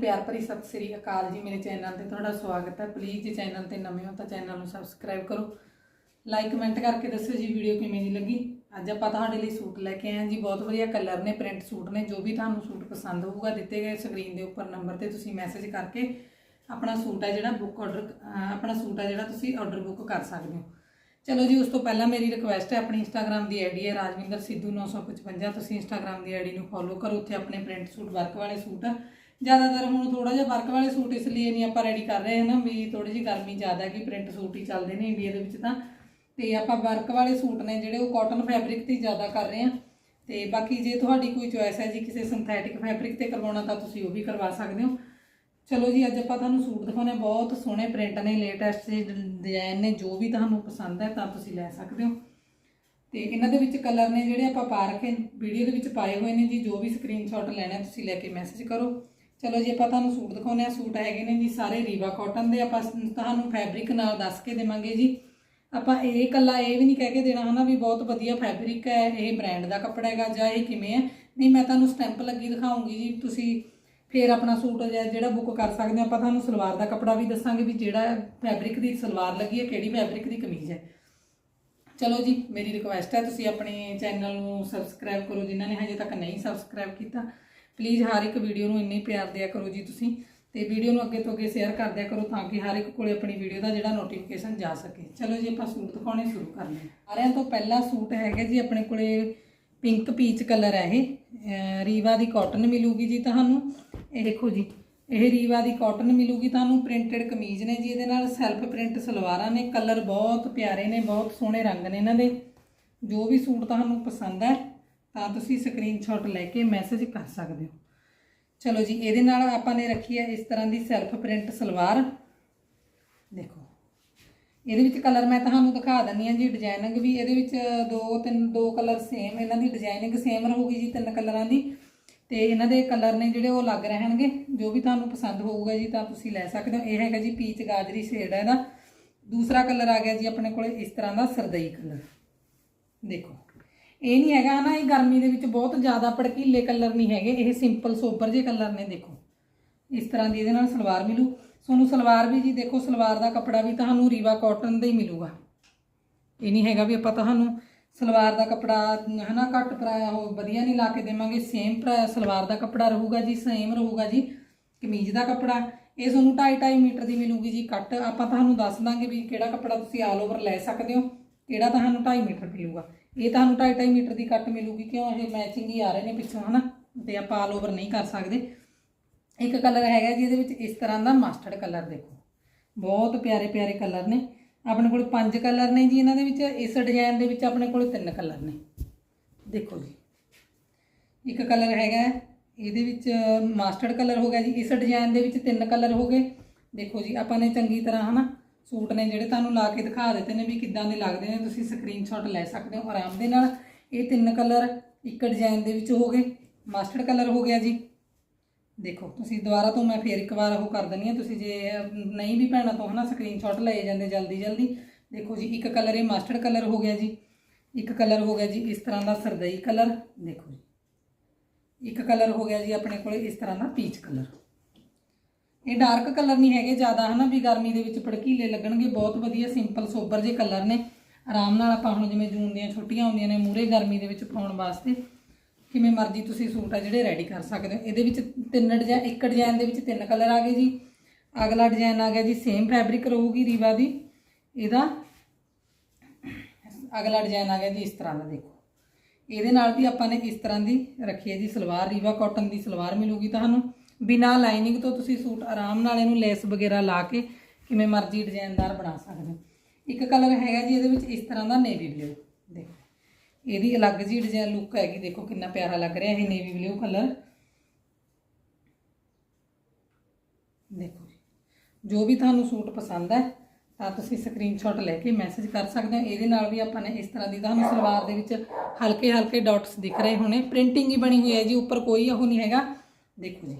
ਪਿਆਰ ਭਰੀ ਸਤਿ ਸ੍ਰੀ ਅਕਾਲ ਜੀ, ਮੇਰੇ ਚੈਨਲ ਤੇ ਤੁਹਾਡਾ ਸਵਾਗਤ ਹੈ। ਪਲੀਜ਼ ਜੇ ਚੈਨਲ ਤੇ ਨਵੇਂ ਹੋ ਤਾਂ ਚੈਨਲ ਨੂੰ ਸਬਸਕ੍ਰਾਈਬ ਕਰੋ। ਲਾਈਕ ਕਮੈਂਟ ਕਰਕੇ ਦੱਸਿਓ ਜੀ ਵੀਡੀਓ ਕਿਵੇਂ ਦੀ ਲੱਗੀ। ਅੱਜ ਆਪਾਂ ਤੁਹਾਡੇ ਲਈ ਸੂਟ ਲੈ ਕੇ ਆਏ ਹਾਂ ਜੀ, ਬਹੁਤ ਵਧੀਆ ਕਲਰ ਨੇ ਪ੍ਰਿੰਟ ਸੂਟ ਨੇ, ਜੋ ਵੀ ਤੁਹਾਨੂੰ ਸੂਟ ਪਸੰਦ ਹੋਊਗਾ, ਦਿੱਤੇ ਗਏ ਸਕਰੀਨ ਦੇ ਉੱਪਰ ਨੰਬਰ ਤੇ ਤੁਸੀਂ ਮੈਸੇਜ ਕਰਕੇ ਆਪਣਾ ਸੂਟ ਹੈ ਜਿਹੜਾ ਬੁੱਕ ਆਰਡਰ ਆਪਣਾ ਸੂਟ ਹੈ ਜਿਹੜਾ ਤੁਸੀਂ ਆਰਡਰ ਬੁੱਕ ਕਰ ਸਕਦੇ ਹੋ। ਚਲੋ ਜੀ, ਉਸ ਤੋਂ ਪਹਿਲਾਂ ਮੇਰੀ ਰਿਕੁਐਸਟ ਹੈ, ਆਪਣੀ ਇੰਸਟਾਗ੍ਰam ਦੀ ਆਈਡੀ ਹੈ ਰਾਜਵਿੰਦਰ ਸਿੱਧੂ 955 ਤੁਸੀਂ ਇੰਸਟਾਗ੍ਰam ਦੀ ਆਈਡੀ ਨੂੰ ਫੋਲੋ ਕਰੋ, ਉੱਥੇ ਆਪਣੇ ਪ੍ਰਿੰਟ ਸੂਟ ਵਰਕ ਵਾਲੇ ਸੂਟ ਜ਼ਿਆਦਾਤਰ ਹੁਣ ਥੋੜਾ ਜਿਹਾ ਵਰਕ ਵਾਲੇ ਸੂਟ ਇਸ ਲਈ ਨਹੀਂ ਆਪਾਂ ਰੈਡੀ ਕਰ ਰਹੇ ਹਾਂ ਨਾ ਵੀ ਥੋੜੀ ਜਿਹੀ ਗਰਮੀ ਜ਼ਿਆਦਾ ਹੈ ਕਿ ਪ੍ਰਿੰਟ ਸੂਟ ਹੀ ਚੱਲਦੇ ਨੇ ਇੰਡੀਆ ਦੇ ਵਿੱਚ ਤਾਂ। ਤੇ ਆਪਾਂ ਵਰਕ ਵਾਲੇ ਸੂਟ ਨੇ ਜਿਹੜੇ ਉਹ ਕਾਟਨ ਫੈਬਰਿਕ ਤੇ ਜ਼ਿਆਦਾ ਕਰ ਰਹੇ ਹਾਂ। ਤੇ ਬਾਕੀ ਜੇ ਤੁਹਾਡੀ ਕੋਈ ਚੋਇਸ ਹੈ ਜੀ ਕਿਸੇ ਸਿੰਥੈਟਿਕ ਫੈਬਰਿਕ ਤੇ ਕਰਵਾਉਣਾ ਤਾਂ ਤੁਸੀਂ ਉਹ ਵੀ ਕਰਵਾ ਸਕਦੇ ਹੋ। ਚਲੋ ਜੀ, ਅੱਜ ਆਪਾਂ ਤੁਹਾਨੂੰ ਸੂਟ ਦਿਖਾਉਣੇ ਬਹੁਤ ਸੋਹਣੇ ਪ੍ਰਿੰਟ ਨੇ ਲੇਟੈਸਟ ਡਿਜ਼ਾਈਨ ਨੇ, ਜੋ ਵੀ ਤੁਹਾਨੂੰ ਪਸੰਦ ਹੈ ਤਾਂ ਤੁਸੀਂ ਲੈ ਸਕਦੇ ਹੋ। ਤੇ ਇਹਨਾਂ ਦੇ ਵਿੱਚ ਕਲਰ ਨੇ ਜਿਹੜੇ ਆਪਾਂ ਪਾ ਰੱਖੇ ਵੀਡੀਓ ਦੇ ਵਿੱਚ ਪਾਏ ਹੋਏ ਨੇ ਜੀ। ਜੋ ਵੀ ਸਕਰੀਨਸ਼ਾਟ ਲੈਣਾ ਤੁਸੀਂ ਲੈ ਕੇ ਮੈਸੇਜ ਕਰੋ। ਚਲੋ ਜੀ, ਆਪਾਂ ਤੁਹਾਨੂੰ ਸੂਟ ਦਿਖਾਉਣੇ ਆ ਸੂਟ ਹੈਗੇ ਨੇ ਜੀ ਸਾਰੇ ਰੀਵਾ ਕਾਟਨ ਦੇ। ਆਪਾਂ ਤੁਹਾਨੂੰ ਫੈਬਰਿਕ ਨਾਲ ਦੱਸ ਕੇ ਦੇਵਾਂਗੇ ਜੀ। ਆਪਾਂ ਇਹ ਕੱਲਾ ਇਹ ਵੀ ਨਹੀਂ ਕਹਿ ਕੇ ਦੇਣਾ ਹਨਾ ਵੀ ਬਹੁਤ ਵਧੀਆ ਫੈਬਰਿਕ ਹੈ। ਇਹ ਬ੍ਰਾਂਡ ਦਾ ਕੱਪੜਾ ਹੈਗਾ ਜਾਂ ਇਹ ਕਿਵੇਂ ਹੈ। ਨਹੀਂ, ਮੈਂ ਤੁਹਾਨੂੰ ਸਟੈਂਪ ਲੱਗੀ ਦਿਖਾਉਂਗੀ ਜੀ। ਤੁਸੀਂ ਫਿਰ ਆਪਣਾ ਸੂਟ ਜਿਹੜਾ ਬੁੱਕ ਕਰ ਸਕਦੇ ਹੋ, ਆਪਾਂ ਤੁਹਾਨੂੰ ਸਲਵਾਰ ਦਾ ਕੱਪੜਾ ਵੀ ਦੱਸਾਂਗੇ ਵੀ ਜਿਹੜਾ ਫੈਬਰਿਕ ਦੀ ਸਲਵਾਰ ਲੱਗੀ ਹੈ, ਕਿਹੜੀ ਫੈਬਰਿਕ ਦੀ ਕਮੀਜ਼ ਹੈ। ਚਲੋ ਜੀ, ਮੇਰੀ ਰਿਕੁਐਸਟ ਹੈ, ਤੁਸੀਂ ਆਪਣੇ ਚੈਨਲ ਨੂੰ ਸਬਸਕ੍ਰਾਈਬ ਕਰੋ। ਜਿਨ੍ਹਾਂ ਨੇ ਹਜੇ ਤੱਕ ਨਹੀਂ ਸਬਸਕ੍ਰਾਈਬ ਕੀਤਾ ਪਲੀਜ਼ ਹਰ ਇੱਕ ਵੀਡੀਓ ਨੂੰ ਇੰਨੀ ਪਿਆਰ ਦਿਆ ਕਰੋ ਜੀ ਤੁਸੀਂ ਤੇ ਵੀਡੀਓ ਨੂੰ ਅੱਗੇ ਤੋਂ ਅੱਗੇ ਸ਼ੇਅਰ ਕਰ ਦਿਆ ਕਰੋ ਤਾਂ ਕਿ ਹਰ ਇੱਕ ਕੋਲੇ ਆਪਣੀ ਵੀਡੀਓ ਦਾ ਜਿਹੜਾ ਨੋਟੀਫਿਕੇਸ਼ਨ ਜਾ ਸਕੇ। ਚਲੋ ਜੀ ਆਪਾਂ ਸੂਟ ਦਿਖਾਉਣੇ ਸ਼ੁਰੂ ਕਰਦੇ ਹਾਂ ਸਾਰਿਆਂ ਤੋਂ ਪਹਿਲਾ ਸੂਟ ਹੈਗਾ ਜੀ ਆਪਣੇ ਕੋਲੇ ਪਿੰਕ ਪੀਚ ਕਲਰ ਹੈ ਇਹ। ਰੀਵਾ ਦੀ ਕਾਟਨ ਮਿਲੂਗੀ ਜੀ ਤੁਹਾਨੂੰ। ਇਹ ਦੇਖੋ ਜੀ, ਇਹ ਰੀਵਾ ਦੀ ਕਾਟਨ ਮਿਲੂਗੀ ਤੁਹਾਨੂੰ। ਪ੍ਰਿੰਟਡ ਕਮੀਜ਼ ਨੇ ਜੀ ਇਹਦੇ ਨਾਲ ਸੈਲਫ ਪ੍ਰਿੰਟ ਸਲਵਾਰਾਂ ਨੇ। ਕਲਰ ਬਹੁਤ ਪਿਆਰੇ ਨੇ, ਬਹੁਤ ਸੋਹਣੇ ਰੰਗ ਨੇ ਇਹਨਾਂ ਦੇ। ਜੋ ਵੀ ਸੂਟ ਤੁਹਾਨੂੰ ਪਸੰਦ ਹੈ ਤਾਂ ਤੁਸੀਂ ਸਕਰੀਨਸ਼ਾਟ ਲੈ ਕੇ ਮੈਸੇਜ ਕਰ ਸਕਦੇ ਹੋ। ਚਲੋ ਜੀ, ਇਹਦੇ ਨਾਲ ਆਪਾਂ ਨੇ ਰੱਖੀ ਹੈ ਇਸ ਤਰ੍ਹਾਂ ਦੀ ਸੈਲਫ ਪ੍ਰਿੰਟ ਸਲਵਾਰ। ਦੇਖੋ, ਇਹਦੇ ਵਿੱਚ ਕਲਰ ਮੈਂ ਤੁਹਾਨੂੰ ਦਿਖਾ ਦਿੰਦੀ ਹਾਂ ਜੀ ਡਿਜ਼ਾਈਨਿੰਗ ਵੀ ਇਹਦੇ ਵਿੱਚ ਦੋ ਤਿੰਨ, ਦੋ ਕਲਰ ਸੇਮ ਇਹਨਾਂ ਦੀ ਡਿਜ਼ਾਈਨਿੰਗ ਸੇਮ ਰਹੂਗੀ ਜੀ ਤਿੰਨ ਕਲਰਾਂ ਦੀ। ਤੇ ਇਹਨਾਂ ਦੇ ਕਲਰ ਨੇ ਜਿਹੜੇ ਉਹ ਲੱਗ ਰਹਿਣਗੇ, ਜੋ ਵੀ ਤੁਹਾਨੂੰ ਪਸੰਦ ਹੋਊਗਾ ਜੀ, ਤਾਂ ਤੁਸੀਂ ਲੈ ਸਕਦੇ ਹੋ। ਇਹ ਹੈਗਾ ਜੀ ਪੀਚ ਗਾਜਰੀ ਸ਼ੇਡ ਹੈ ਇਹਦਾ। ਦੂਸਰਾ ਕਲਰ ਆ ਗਿਆ ਜੀ ਆਪਣੇ ਕੋਲੇ ਇਸ ਤਰ੍ਹਾਂ ਦਾ ਸਰਦਈ ਕਲਰ ਦੇਖੋ। ਇਹ ਨਹੀਂ ਹੈਗਾ ਨਾ, ਇਹ ਗਰਮੀ ਦੇ ਵਿੱਚ ਬਹੁਤ ਜ਼ਿਆਦਾ ਭੜਕੀਲੇ ਕਲਰ ਨਹੀਂ ਹੈਗੇ, ਇਹ ਸਿੰਪਲ ਸੋਬਰ ਜਿਹੇ ਕਲਰ ਨੇ, ਦੇਖੋ। ਇਸ ਤਰ੍ਹਾਂ ਦੀ ਇਹਦੇ ਨਾਲ ਸਲਵਾਰ ਮਿਲੂ। ਤੁਹਾਨੂੰ ਸਲਵਾਰ ਵੀ ਜੀ, ਦੇਖੋ, ਸਲਵਾਰ ਦਾ ਕੱਪੜਾ ਵੀ ਤੁਹਾਨੂੰ ਰੀਵਾ ਕਾਟਨ ਦਾ ਹੀ ਮਿਲੂਗਾ। ਇਹ ਨਹੀਂ ਹੈਗਾ ਵੀ ਆਪਾਂ ਤੁਹਾਨੂੰ ਸਲਵਾਰ ਦਾ ਕੱਪੜਾ, ਹਨਾ, ਘੱਟ ਪ੍ਰਾਇਆ ਉਹ ਵਧੀਆ ਨਹੀਂ ਲਾ ਕੇ ਦੇਵਾਂਗੇ ਸੇਮ ਪ੍ਰਾਇਆ ਸਲਵਾਰ ਦਾ ਕੱਪੜਾ ਰਹੂਗਾ ਜੀ ਸੇਮ ਰਹੂਗਾ ਜੀ, ਕਮੀਜ਼ ਦਾ ਕੱਪੜਾ। ਇਹ ਤੁਹਾਨੂੰ 2.5 ਮੀਟਰ ਦੀ ਮਿਲੂਗੀ ਜੀ ਕੱਟ ਆਪਾਂ ਤੁਹਾਨੂੰ ਦੱਸ ਦਾਂਗੇ ਵੀ ਕਿਹੜਾ ਕੱਪੜਾ ਤੁਸੀਂ ਆਲ ਓਵਰ ਲੈ ਸਕਦੇ ਹੋ, ਕਿਹੜਾ ਤੁਹਾਨੂੰ 2.5 ਮੀਟਰ ਮਿਲੂਗਾ। ਇਹ ਤੁਹਾਨੂੰ 2.5 ਮੀਟਰ ਦੀ ਕੱਟ ਮਿਲੂਗੀ, ਕਿਉਂ ਇਹ ਮੈਚਿੰਗ ਹੀ ਆ ਰਹੇ ਨੇ ਪਿੱਛੋਂ, ਹਨਾ? ਤੇ ਆਪਾਂ ਆਲ ਓਵਰ ਨਹੀਂ ਕਰ ਸਕਦੇ। ਇੱਕ ਕਲਰ ਹੈਗਾ ਜੀ, ਇਹਦੇ ਵਿੱਚ ਇਸ ਤਰ੍ਹਾਂ ਦਾ ਮਸਟਰਡ ਕਲਰ ਦੇਖੋ। ਬਹੁਤ ਪਿਆਰੇ ਪਿਆਰੇ ਕਲਰ ਨੇ। ਆਪਣੇ ਕੋਲ ਪੰਜ ਕਲਰ ਨੇ ਜੀ ਇਹਨਾਂ ਦੇ ਵਿੱਚ। ਇਸ ਡਿਜ਼ਾਈਨ ਦੇ ਵਿੱਚ ਆਪਣੇ ਕੋਲ ਤਿੰਨ ਕਲਰ ਨੇ। ਦੇਖੋ ਜੀ। ਇੱਕ ਕਲਰ ਹੈਗਾ, ਇਹਦੇ ਵਿੱਚ ਮਾਸਟਰਡ ਕਲਰ ਹੋ ਗਿਆ ਜੀ। ਇਸ ਡਿਜ਼ਾਈਨ ਦੇ ਵਿੱਚ ਤਿੰਨ ਕਲਰ ਹੋ ਗਏ। ਦੇਖੋ ਜੀ, ਆਪਾਂ ਨੇ ਚੰਗੀ ਤਰ੍ਹਾਂ, ਹਨਾ? ਸੂਟ ਨੇ ਜਿਹੜੇ ਤੁਹਾਨੂੰ ਲਾ ਕੇ ਦਿਖਾ ਦਿੱਤੇ ਨੇ ਵੀ ਕਿੱਦਾਂ ਦੇ ਲੱਗਦੇ ਨੇ, ਤੁਸੀਂ ਸਕਰੀਨਸ਼ਾਟ ਲੈ ਸਕਦੇ ਹੋ ਆਰਾਮ ਦੇ ਨਾਲ। ਇਹ ਤਿੰਨ ਕਲਰ ਇੱਕ ਡਿਜ਼ਾਈਨ ਦੇ ਵਿੱਚ ਹੋ ਗਏ। ਮਸਟਰਡ ਕਲਰ ਹੋ ਗਿਆ ਜੀ। ਦੇਖੋ, ਤੁਸੀਂ ਦੁਬਾਰਾ ਤੋਂ ਮੈਂ ਫੇਰ ਇੱਕ ਵਾਰ ਉਹ ਕਰ ਦਿੰਨੀ ਆ ਤੁਸੀਂ ਜੇ ਨਹੀਂ ਵੀ ਭੈਣਾਂ ਤੋਂ ਹਨਾ ਸਕਰੀਨਸ਼ਾਟ ਲਏ ਜਾਂਦੇ ਜਲਦੀ ਜਲਦੀ। ਦੇਖੋ ਜੀ, ਇੱਕ ਕਲਰ ਇਹ ਮਸਟਰਡ ਕਲਰ ਹੋ ਗਿਆ ਜੀ। ਇੱਕ ਕਲਰ ਹੋ ਗਿਆ ਜੀ ਇਸ ਤਰ੍ਹਾਂ ਦਾ ਸਰਦਈ ਕਲਰ ਦੇਖੋ ਜੀ। ਇੱਕ ਕਲਰ ਹੋ ਗਿਆ ਜੀ ਆਪਣੇ ਕੋਲੇ ਇਸ ਤਰ੍ਹਾਂ ਦਾ ਪੀਚ ਕਲਰ ਇਹ ਡਾਰਕ ਕਲਰ ਨਹੀਂ ਹੈਗੇ ਜ਼ਿਆਦਾ, ਹਨਾ, ਵੀ ਗਰਮੀ ਦੇ ਵਿੱਚ ਭੜਕੀਲੇ ਲੱਗਣਗੇ, ਬਹੁਤ ਵਧੀਆ ਸਿੰਪਲ ਸੋਬਰ ਜੇ ਕਲਰ ਨੇ। ਆਰਾਮ ਨਾਲ ਆਪਾਂ ਹੁਣ ਜਿਵੇਂ ਜੂਨ ਦੀਆਂ ਛੁੱਟੀਆਂ ਹੁੰਦੀਆਂ ਨੇ ਮੂਰੇ ਗਰਮੀ ਦੇ ਵਿੱਚ ਪਾਉਣ ਵਾਸਤੇ, ਕਿਵੇਂ ਮਰਜ਼ੀ ਤੁਸੀਂ ਸੂਟ ਆ ਜਿਹੜੇ ਰੈਡੀ ਕਰ ਸਕਦੇ ਹੋ। ਇਹਦੇ ਵਿੱਚ ਤਿੰਨ ਡਿਜ਼ਾਈਨ ਇੱਕ ਡਿਜ਼ਾਈਨ ਦੇ ਵਿੱਚ ਤਿੰਨ ਕਲਰ ਆ ਗਏ ਜੀ। ਅਗਲਾ ਡਿਜ਼ਾਈਨ ਆ ਗਿਆ ਜੀ ਸੇਮ ਫੈਬਰਿਕ ਰਹੂਗੀ ਰੀਵਾ ਦੀ। ਇਹਦਾ ਅਗਲਾ ਡਿਜ਼ਾਈਨ ਆ ਗਿਆ ਜੀ, ਇਸ ਤਰ੍ਹਾਂ ਦਾ ਦੇਖੋ। ਇਹਦੇ ਨਾਲ ਵੀ ਆਪਾਂ ਨੇ ਇਸ ਤਰ੍ਹਾਂ ਦੀ ਰੱਖੀ ਹੈ ਜੀ, ਸਲਵਾਰ, ਰੀਵਾ ਕਾਟਨ ਦੀ ਸਲਵਾਰ ਮਿਲੂਗੀ ਤੁਹਾਨੂੰ। ਬਿਨਾ ਲਾਈਨਿੰਗ ਤੋਂ ਤੁਸੀਂ ਸੂਟ ਆਰਾਮ ਨਾਲ ਇਹਨੂੰ ਲੈਸ ਵਗੈਰਾ ਲਾ ਕੇ ਕਿਵੇਂ ਮਰਜ਼ੀ ਡਿਜ਼ਾਈਨਦਾਰ ਬਣਾ ਸਕਦੇ ਹੋ। ਇੱਕ ਕਲਰ ਹੈਗਾ ਜੀ, ਇਹਦੇ ਵਿੱਚ ਇਸ ਤਰ੍ਹਾਂ ਦਾ ਨੇਵੀ ਬਲੂ। ਦੇਖੋ, ਇਹਦੀ ਅਲੱਗ ਜੀ ਡਿਜ਼ਾਈਨ ਲੁੱਕ ਹੈਗੀ, ਦੇਖੋ ਕਿੰਨਾ ਪਿਆਰਾ ਲੱਗ ਰਿਹਾ ਇਹ ਨੇਵੀ ਬਲੂ ਕਲਰ। ਦੇਖੋ ਜੀ, ਜੋ ਵੀ ਤੁਹਾਨੂੰ ਸੂਟ ਪਸੰਦ ਹੈ, ਤਾਂ ਤੁਸੀਂ ਸਕਰੀਨਸ਼ਾਟ ਲੈ ਕੇ ਮੈਸੇਜ ਕਰ ਸਕਦੇ ਹੋ। ਇਹਦੇ ਨਾਲ ਵੀ ਆਪਾਂ ਨੇ ਇਸ ਤਰ੍ਹਾਂ ਦੀ, ਤੁਹਾਨੂੰ ਸਲਵਾਰ ਦੇ ਵਿੱਚ ਹਲਕੇ ਹਲਕੇ ਡਾਟਸ ਦਿਖ ਰਹੇ ਹੋਣੇ। ਪ੍ਰਿੰਟਿੰਗ ਹੀ ਬਣੀ ਹੋਈ ਹੈ ਜੀ, ਉੱਪਰ ਕੋਈ ਉਹ ਨਹੀਂ ਹੈਗਾ। ਦੇਖੋ ਜੀ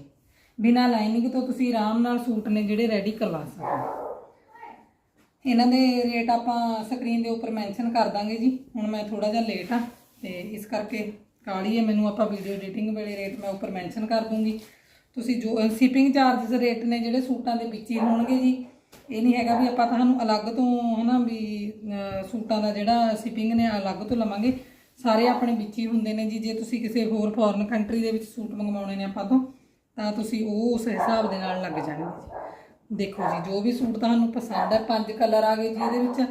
ਬਿਨਾ ਲਾਈਨਿੰਗ ਤੋਂ ਤੁਸੀਂ ਆਰਾਮ ਨਾਲ ਸੂਟ ਨੇ ਜਿਹੜੇ ਰੈਡੀ ਕਰਵਾ ਸਕਦੇ ਹੋ। ਇਹਨਾਂ ਦੇ ਰੇਟ ਆਪਾਂ ਸਕਰੀਨ ਦੇ ਉੱਪਰ ਮੈਂਸ਼ਨ ਕਰ ਦਾਂਗੇ ਜੀ। ਹੁਣ ਮੈਂ ਥੋੜਾ ਜਿਹਾ ਲੇਟ ਆ ਤੇ ਇਸ ਕਰਕੇ ਕਾਲੀ ਹੈ, ਮੈਨੂੰ ਆਪਾਂ ਵੀਡੀਓ ਐਡੀਟਿੰਗ ਵੇਲੇ ਰੇਟ ਮੈਂ ਉੱਪਰ ਮੈਂਸ਼ਨ ਕਰ ਦੂੰਗੀ। ਤੁਸੀਂ ਜੋ ਸ਼ਿਪਿੰਗ ਚਾਰजेस ਰੇਟ ਨੇ ਜਿਹੜੇ ਸੂਟਾਂ ਦੇ ਵਿੱਚ ਹੀ ਹੋਣਗੇ ਜੀ, ਇਹ ਨਹੀਂ ਹੈਗਾ ਵੀ ਆਪਾਂ ਤੁਹਾਨੂੰ ਅਲੱਗ ਤੋਂ ਹਨਾ ਵੀ ਸੂਟਾਂ ਦਾ ਜਿਹੜਾ ਸ਼ਿਪਿੰਗ ਨੇ ਅਲੱਗ ਤੋਂ ਲਵਾਂਗੇ। ਸਾਰੇ ਆਪਣੇ ਵਿੱਚ ਹੀ ਹੁੰਦੇ ਨੇ ਜੀ, ਜੇ ਤੁਸੀਂ ਕਿਸੇ ਹੋਰ ਫੋਰਨ ਕੰਟਰੀ ਦੇ ਵਿੱਚ ਸੂਟ ਮੰਗਵਾਉਣੇ ਨੇ ਆਪਾਂ ਤੋਂ। ਤਾਂ ਤੁਸੀਂ ਉਹ ਉਸ ਹਿਸਾਬ ਦੇ ਨਾਲ ਲੱਗ ਜਾਣਗੇ ਜੀ ਦੇਖੋ ਜੀ, ਜੋ ਵੀ ਸੂਟ ਤੁਹਾਨੂੰ ਪਸੰਦ ਹੈ ਪੰਜ ਕਲਰ ਆ ਗਏ ਜੀ ਇਹਦੇ ਵਿੱਚ।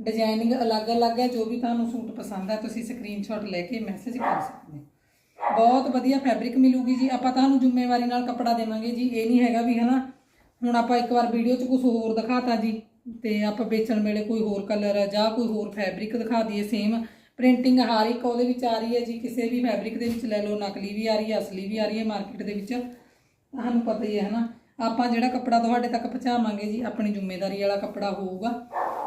ਡਿਜ਼ਾਈਨਿੰਗ ਅਲੱਗ-ਅਲੱਗ ਹੈ, ਜੋ ਵੀ ਤੁਹਾਨੂੰ ਸੂਟ ਪਸੰਦ ਹੈ ਤੁਸੀਂ ਸਕਰੀਨਸ਼ਾਟ ਲੈ ਕੇ ਮੈਸੇਜ ਕਰ ਸਕਦੇ ਹੋ। ਬਹੁਤ ਵਧੀਆ ਫੈਬਰਿਕ ਮਿਲੂਗੀ ਜੀ। ਆਪਾਂ ਤੁਹਾਨੂੰ ਜ਼ਿੰਮੇਵਾਰੀ ਨਾਲ ਕੱਪੜਾ ਦੇਵਾਂਗੇ ਜੀ। ਇਹ ਨਹੀਂ ਹੈਗਾ ਵੀ ਹਨਾ, ਹੁਣ ਆਪਾਂ ਇੱਕ ਵਾਰ ਵੀਡੀਓ 'ਚ ਕੁਝ ਹੋਰ ਦਿਖਾਤਾ ਜੀ, ਤੇ ਆਪਾਂ ਵੇਚਣ ਵੇਲੇ ਕੋਈ ਹੋਰ ਕਲਰ ਜਾਂ ਕੋਈ ਹੋਰ ਫੈਬਰਿਕ ਦਿਖਾ ਦਈਏ ਸੇਮ ਪ੍ਰਿੰਟਿੰਗ ਹਰ ਇੱਕ ਉਹਦੇ ਵਿੱਚ ਆ ਰਹੀ ਹੈ ਜੀ, ਕਿਸੇ ਵੀ ਫੈਬਰਿਕ ਦੇ ਵਿੱਚ ਲੈ ਲਓ, ਨਕਲੀ ਵੀ ਆ ਰਹੀ ਹੈ, ਅਸਲੀ ਵੀ ਆ ਰਹੀ ਹੈ ਮਾਰਕੀਟ ਦੇ ਵਿੱਚ। ਤੁਹਾਨੂੰ ਪਤਾ ਹੀ ਹੈ, ਹਨਾ? ਆਪਾਂ ਜਿਹੜਾ ਕੱਪੜਾ ਤੁਹਾਡੇ ਤੱਕ ਪਹੁੰਚਾਵਾਂਗੇ ਜੀ, ਆਪਣੀ ਜ਼ਿੰਮੇਵਾਰੀ ਵਾਲਾ ਕੱਪੜਾ ਹੋਊਗਾ।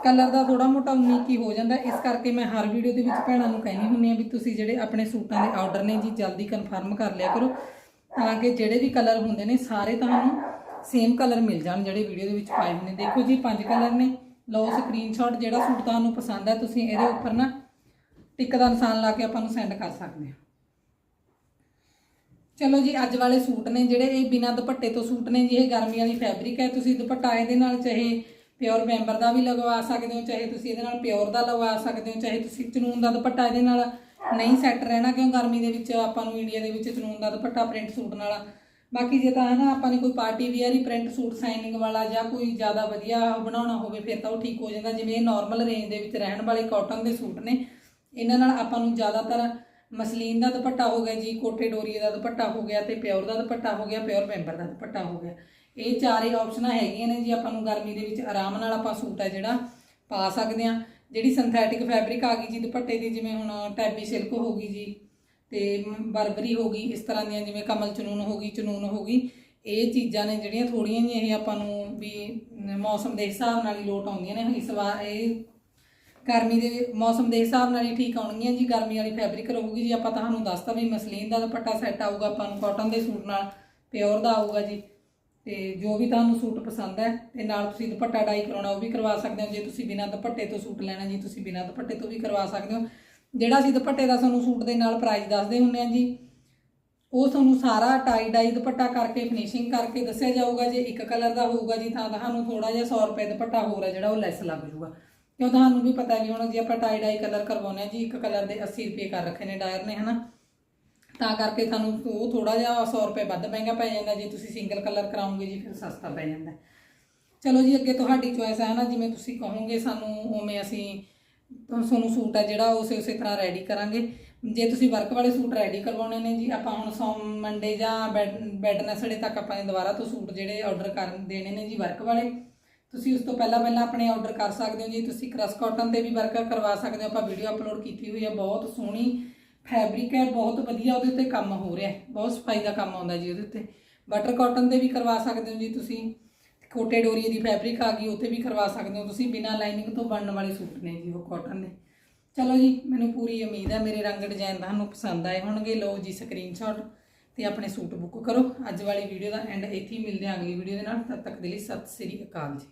ਕਲਰ ਦਾ ਥੋੜਾ ਮੋਟਾ ਉਨੀਕ ਹੀ ਹੋ ਜਾਂਦਾ। ਇਸ ਕਰਕੇ ਮੈਂ ਹਰ ਵੀਡੀਓ ਦੇ ਵਿੱਚ ਭੈਣਾਂ ਨੂੰ ਕਹਿੰਦੀ ਹੁੰਨੀ ਆ ਵੀ ਤੁਸੀਂ ਜਿਹੜੇ ਆਪਣੇ ਸੂਟਾਂ ਦੇ ਆਰਡਰ ਨੇ ਜੀ, ਜਲਦੀ ਕਨਫਰਮ ਕਰ ਲਿਆ ਕਰੋ। ਤਾਂ ਕਿ ਜਿਹੜੇ ਵੀ ਕਲਰ ਹੁੰਦੇ ਨੇ, ਸਾਰੇ ਤੁਹਾਨੂੰ ਸੇਮ ਕਲਰ ਮਿਲ ਜਾਣ ਜਿਹੜੇ ਵੀਡੀਓ ਦੇ ਵਿੱਚ ਪਾਏ ਹੁੰਦੇ ਨੇ। ਦੇਖੋ ਜੀ, ਪੰਜ ਕਲਰ ਨੇ। ਲਓ ਸਕਰੀਨਸ਼ਾਟ ਜਿਹੜਾ ਸੂਟ ਤੁਹਾਨੂੰ ਪਸੰਦ ਹੈ, ਤੁਸੀਂ ਇਹਦੇ ਉੱਪਰ ਨਾ ਟਿਕ ਦਾ ਨਿਸ਼ਾਨ ਲਾ ਕੇ ਆਪਾਂ ਨੂੰ ਸੈਂਡ ਕਰ ਸਕਦੇ ਹਾਂ। ਚਲੋ ਜੀ, ਅੱਜ ਵਾਲੇ ਸੂਟ ਨੇ ਜਿਹੜੇ, ਇਹ ਬਿਨਾਂ ਦੁਪੱਟੇ ਤੋਂ ਸੂਟ ਨੇ ਜੀ, ਇਹ ਗਰਮੀ ਵਾਲੀ ਫੈਬਰਿਕ ਹੈ। ਤੁਸੀਂ ਦੁਪੱਟਾ ਇਹਦੇ ਨਾਲ ਚਾਹੇ ਪਿਓਰ ਮੈਂਬਰ ਦਾ ਵੀ ਲਗਵਾ ਸਕਦੇ ਹੋ, ਚਾਹੇ ਤੁਸੀਂ ਇਹਦੇ ਨਾਲ ਪਿਓਰ ਦਾ ਲਗਵਾ ਸਕਦੇ ਹੋ, ਚਾਹੇ ਤੁਸੀਂ ਚਨੂਨ ਦਾ ਦੁਪੱਟਾ ਇਹਦੇ ਨਾਲ ਨਹੀਂ ਸੈੱਟ ਰਹਿਣਾ, ਕਿਉਂ ਗਰਮੀ ਦੇ ਵਿੱਚ ਆਪਾਂ ਨੂੰ ਇੰਡੀਆ ਦੇ ਵਿੱਚ ਚਨੂਨ ਦਾ ਦੁਪੱਟਾ ਪ੍ਰਿੰਟ ਸੂਟ ਨਾਲ। ਬਾਕੀ ਜੇ ਤਾਂ ਹੈ ਨਾ ਆਪਾਂ ਨੇ ਕੋਈ ਪਾਰਟੀ ਵੀਅਰ ਹੀ ਪ੍ਰਿੰਟ ਸੂਟ ਸਾਈਨਿੰਗ ਵਾਲਾ ਜਾਂ ਕੋਈ ਜ਼ਿਆਦਾ ਵਧੀਆ ਬਣਾਉਣਾ ਹੋਵੇ, ਫਿਰ ਤਾਂ ਉਹ ਠੀਕ ਹੋ ਜਾਂਦਾ। ਜਿਵੇਂ ਇਹ ਨਾਰਮਲ ਰੇਂਜ ਦੇ ਵਿੱਚ ਰਹਿਣ ਵਾਲੇ ਕਾਟਨ ਦੇ ਸੂਟ ਨੇ ਇਹਨਾਂ ਨਾਲ ਆਪਾਂ ਨੂੰ ਜ਼ਿਆਦਾਤਰ ਮਸਲੀਨ ਦਾ ਦੁਪੱਟਾ ਹੋ ਗਿਆ ਜੀ, ਕੋਟੇ ਡੋਰੀਏ ਦਾ ਦੁਪੱਟਾ ਹੋ ਗਿਆ ਤੇ ਪਿਓਰ ਦਾ ਦੁਪੱਟਾ ਹੋ ਗਿਆ, ਪਿਓਰ ਮੈਂਬਰ ਦਾ ਦੁਪੱਟਾ ਹੋ ਗਿਆ। ਇਹ ਚਾਰੇ ਆਪਸ਼ਨਾਂ ਹੈਗੀਆਂ ਨੇ ਜੀ, ਆਪਾਂ ਨੂੰ ਗਰਮੀ ਦੇ ਵਿੱਚ ਆਰਾਮ ਨਾਲ ਆਪਾਂ ਸੂਟ ਹੈ ਜਿਹੜਾ ਪਾ ਸਕਦੇ ਆ ਜਿਹੜੀ ਸਿੰਥੈਟਿਕ ਫੈਬਰਿਕ ਆ ਗਈ ਜੀ ਦੁਪੱਟੇ ਦੀ, ਜਿਵੇਂ ਹੁਣ ਟੈਬੀ ਸਿਲਕ ਹੋ ਗਈ ਜੀ ਤੇ ਬਰਬਰੀ ਹੋ ਗਈ, ਇਸ ਤਰ੍ਹਾਂ ਦੀਆਂ ਜਿਵੇਂ ਕਮਲ ਚਨੂਨ ਹੋ ਗਈ, ਚਨੂਨ ਹੋ ਗਈ, ਇਹ ਚੀਜ਼ਾਂ ਨੇ ਜਿਹੜੀਆਂ ਥੋੜੀਆਂ ਜਿਹੀਆਂ ਇਹ ਆਪਾਂ ਨੂੰ ਵੀ ਮੌਸਮ ਦੇ ਹਿਸਾਬ ਨਾਲ ਹੀ ਲੋਟ ਆਉਂਦੀਆਂ ਨੇ। ਇਸ ਵਾਰ ਇਹ ਗਰਮੀ ਦੇ ਮੌਸਮ ਦੇ ਹਿਸਾਬ ਨਾਲ ਹੀ ਠੀਕ ਆਉਣਗੀਆਂ ਜੀ, ਗਰਮੀ ਵਾਲੀ ਫੈਬਰਿਕ ਰਹੂਗੀ ਜੀ। ਆਪਾਂ ਤੁਹਾਨੂੰ ਦੱਸਤਾ ਵੀ ਮਸਲੀਨ ਦਾ ਦੁਪੱਟਾ ਸੈੱਟ ਆਊਗਾ, ਆਪਾਂ ਨੂੰ ਕਾਟਨ ਦੇ ਸੂਟ ਨਾਲ ਪਿਓਰ ਦਾ ਆਊਗਾ ਜੀ। ਤੇ ਜੋ ਵੀ ਤੁਹਾਨੂੰ ਸੂਟ ਪਸੰਦ ਹੈ, ਤੇ ਨਾਲ ਤੁਸੀਂ ਦੁਪੱਟਾ ਡਾਈ ਕਰਾਉਣਾ, ਉਹ ਵੀ ਕਰਵਾ ਸਕਦੇ ਹੋ। ਜੇ ਤੁਸੀਂ ਬਿਨਾਂ ਦੁਪੱਟੇ ਤੋਂ ਸੂਟ ਲੈਣਾ ਜੀ, ਤੁਸੀਂ ਬਿਨਾਂ ਦੁਪੱਟੇ ਤੋਂ ਵੀ ਕਰਵਾ ਸਕਦੇ ਹੋ। ਜਿਹੜਾ ਅਸੀਂ ਦੁਪੱਟੇ ਦਾ ਤੁਹਾਨੂੰ ਸੂਟ ਦੇ ਨਾਲ ਪ੍ਰਾਈਸ ਦੱਸਦੇ ਹੁੰਨੇ ਆ ਜੀ, ਉਹ ਤੁਹਾਨੂੰ ਸਾਰਾ ਟਾਈ ਡਾਈ ਦੁਪੱਟਾ ਕਰਕੇ ਫਿਨਿਸ਼ਿੰਗ ਕਰਕੇ ਦੱਸਿਆ ਜਾਊਗਾ ਜੇ ਇੱਕ ਕਲਰ ਦਾ ਹੋਊਗਾ ਜੀ, ਤਾਂ ਤੁਹਾਨੂੰ ਥੋੜਾ ਜਿਹਾ 100 ਰੁਪਏ ਦੁਪੱਟਾ ਹੋਰ ਹੈ ਜਿਹੜਾ ਉਹ ਲੈਸ ਲੱਗ ਜੂਗਾ ਕਿਉਂ ਤੁਹਾਨੂੰ ਵੀ ਪਤਾ ਵੀ ਹੁਣ ਜੇ ਆਪਾਂ ਟਾਈ ਡਾਈ ਕਲਰ ਕਰਵਾਉਨੇ ਆ ਜੀ, ਇੱਕ ਕਲਰ ਦੇ 80 ਰੁਪਏ ਕਰ ਰੱਖੇ ਨੇ ਡਾਇਰ ਨੇ, ਹਨਾ? ਤਾਂ ਕਰਕੇ ਤੁਹਾਨੂੰ ਉਹ ਥੋੜਾ ਜਿਹਾ 100 ਰੁਪਏ ਵੱਧ ਮਹਿੰਗਾ ਪੈ ਜਾਂਦਾ, ਜੇ ਤੁਸੀਂ ਸਿੰਗਲ ਕਲਰ ਕਰਾਉਂਗੇ ਜੀ, ਫਿਰ ਸਸਤਾ ਪੈ ਜਾਂਦਾ। ਚਲੋ ਜੀ, ਅੱਗੇ ਤੁਹਾਡੀ ਚੋਇਸ ਹੈ ਨਾ ਜਿਵੇਂ ਤੁਸੀਂ ਕਹੋਗੇ ਸਾਨੂੰ ਉਵੇਂ ਅਸੀਂ ਤੁਹਾਨੂੰ ਸੂਟ ਹੈ ਜਿਹੜਾ, ਉਸੇ ਉਸੇ ਤਰ੍ਹਾਂ ਰੈਡੀ ਕਰਾਂਗੇ। ਜੇ ਤੁਸੀਂ ਵਰਕ ਵਾਲੇ ਸੂਟ ਰੈਡੀ ਕਰਵਾਉਣੇ ਨੇ ਜੀ, ਆਪਾਂ ਹੁਣ ਸੋਮ ਮੰਡੇ ਜਾਂ ਵੈਡਨਸਡੇ ਤੱਕ ਆਪਾਂ ਨੇ ਦੁਬਾਰਾ ਤੋਂ ਸੂਟ ਜਿਹੜੇ ਆਰਡਰ ਕਰਨ ਦੇਣੇ ਨੇ ਜੀ ਵਰਕ ਵਾਲੇ। ਤੁਸੀਂ ਉਸ ਤੋਂ ਪਹਿਲਾਂ ਪਹਿਲਾਂ ਆਪਣੇ ਆਰਡਰ ਕਰ ਸਕਦੇ ਹੋ ਜੀ, ਤੁਸੀਂ ਕ੍ਰਸ ਕਾਟਨ ਤੇ ਵੀ ਵਰਕ ਕਰਵਾ ਸਕਦੇ ਹੋ, ਆਪਾਂ ਵੀਡੀਓ ਅਪਲੋਡ ਕੀਤੀ ਹੋਈ ਹੈ, ਬਹੁਤ ਸੋਹਣੀ ਫੈਬਰਿਕ ਹੈ, ਬਹੁਤ ਵਧੀਆ ਉਹਦੇ ਉੱਤੇ ਕੰਮ ਹੋ ਰਿਹਾ ਬਹੁਤ ਸਫ਼ਾਈ ਦਾ ਕੰਮ ਆਉਂਦਾ ਜੀ ਉਹਦੇ ਉੱਤੇ। ਬਟਰ ਕਾਟਨ ਤੇ ਵੀ ਕਰਵਾ ਸਕਦੇ ਹੋ ਜੀ ਤੁਸੀਂ, ਕੋਟੇ ਡੋਰੀਏ ਦੀ ਫੈਬਰਿਕ ਆ ਗਈ ਉੱਥੇ ਵੀ ਕਰਵਾ ਸਕਦੇ ਹੋ ਤੁਸੀਂ, ਬਿਨਾਂ ਲਾਈਨਿੰਗ ਤੋਂ ਬਣਨ ਵਾਲੇ ਸੂਟ ਨੇ ਜੀ ਉਹ ਕਾਟਨ ਦੇ। ਚਲੋ ਜੀ, ਮੈਨੂੰ ਪੂਰੀ ਉਮੀਦ ਹੈ, ਮੇਰੇ ਰੰਗ ਡਿਜ਼ਾਈਨ ਤੁਹਾਨੂੰ ਪਸੰਦ ਆਏ ਹੋਣਗੇ। ਲਓ ਜੀ ਸਕਰੀਨਸ਼ਾਟ ਤੇ ਆਪਣੇ ਸੂਟ ਬੁੱਕ ਕਰੋ। ਅੱਜ ਵਾਲੀ ਵੀਡੀਓ ਦਾ ਐਂਡ ਇੱਥੇ ਹੀ ਮਿਲਦੇ ਹਾਂ ਅਗਲੀ ਵੀਡੀਓ ਦੇ ਨਾਲ। ਤਦ ਤੱਕ ਦੇ ਲਈ ਸਤਿ ਸ੍ਰੀ ਅਕਾਲ ਜੀ।